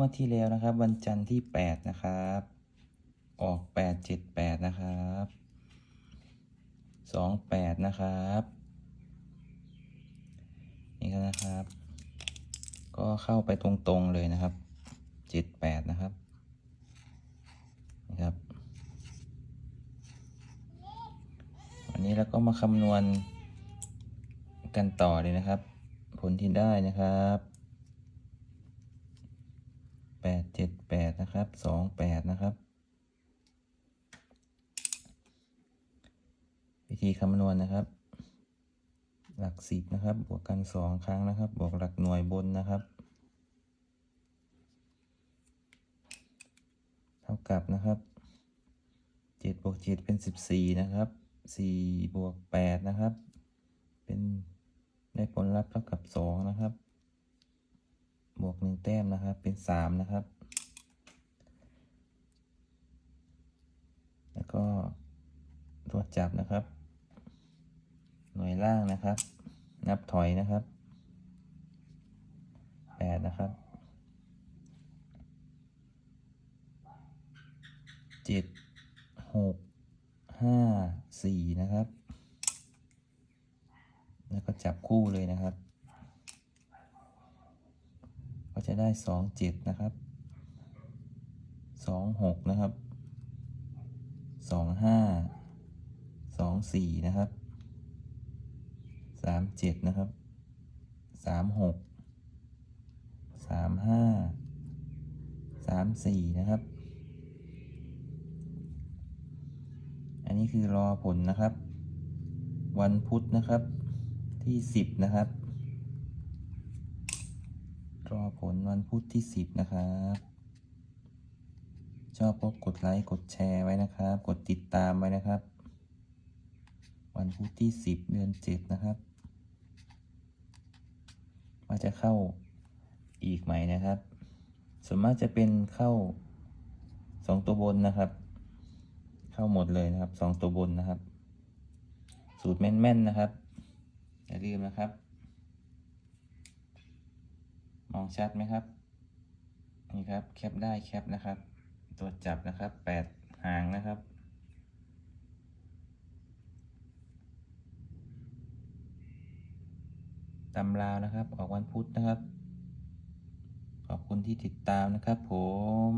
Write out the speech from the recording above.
งวดที่แล้วนะครับ วันจันทร์ที่แปดนะครับ ออกแปดเจ็ดแปดนะครับสองแปดนะครับ นี่ก็นะครับ ก็เข้าไปตรงๆเลยนะครับเจ็ดแปดนะครับนะครับ วันนี้เราก็มาคำนวณกันต่อเลยนะครับ ผลที่ได้นะครับ แปดเจ็ดแปดนะครับสองแปดนะครับ วิธีคำนวณนะครับ หลักสิบนะครับ บวกกันสองครั้งนะครับ บวกหลักหน่วยบนนะครับ เท่ากับนะครับเจ็ดบวกเจ็ดเป็นสิบสี่นะครับสี่บวกแปดนะครับ เป็นได้ผลลัพธ์เท่ากับสองนะครับ หนึ่งแต้มนะครับ เป็นสามนะครับ แล้วก็ตัวจับนะครับ หน่วยล่างนะครับ นับถอยนะครับแปดนะครับเจ็ดหกห้าสี่นะครับ แล้วก็จับคู่เลยนะครับ ก็จะ ได้สองเจ็ดนะครับสองหกนะครับสองห้าสองสี่นะครับสามเจ็ดนะครับสามหกสามห้าสามสี่นะครับ อันนี้คือรอผลนะครับ วันพุธนะครับที่สิบนะครับ รอผลวันพุธที่สิบนะครับ ชอบก็กดไลค์ กดแชร์ไว้นะครับ กดติดตามไว้นะครับ วันพุธที่สิบเดือนเจ็ดนะครับ ว่าจะเข้าอีกไหมนะครับ ส่วนมากจะเป็นเข้าสองตัวบนนะครับ เข้าหมดเลยนะครับสองตัวบนนะครับ สูตรแม่นๆนะครับ อย่าลืมนะครับ องชัดไหมครับ นี่ครับ แคปได้แคปนะครับ ตัวจับนะครับแปดหางนะครับ ตำราวนะครับ ออกวันพุธนะครับ ขอบคุณที่ติดตามนะครับผม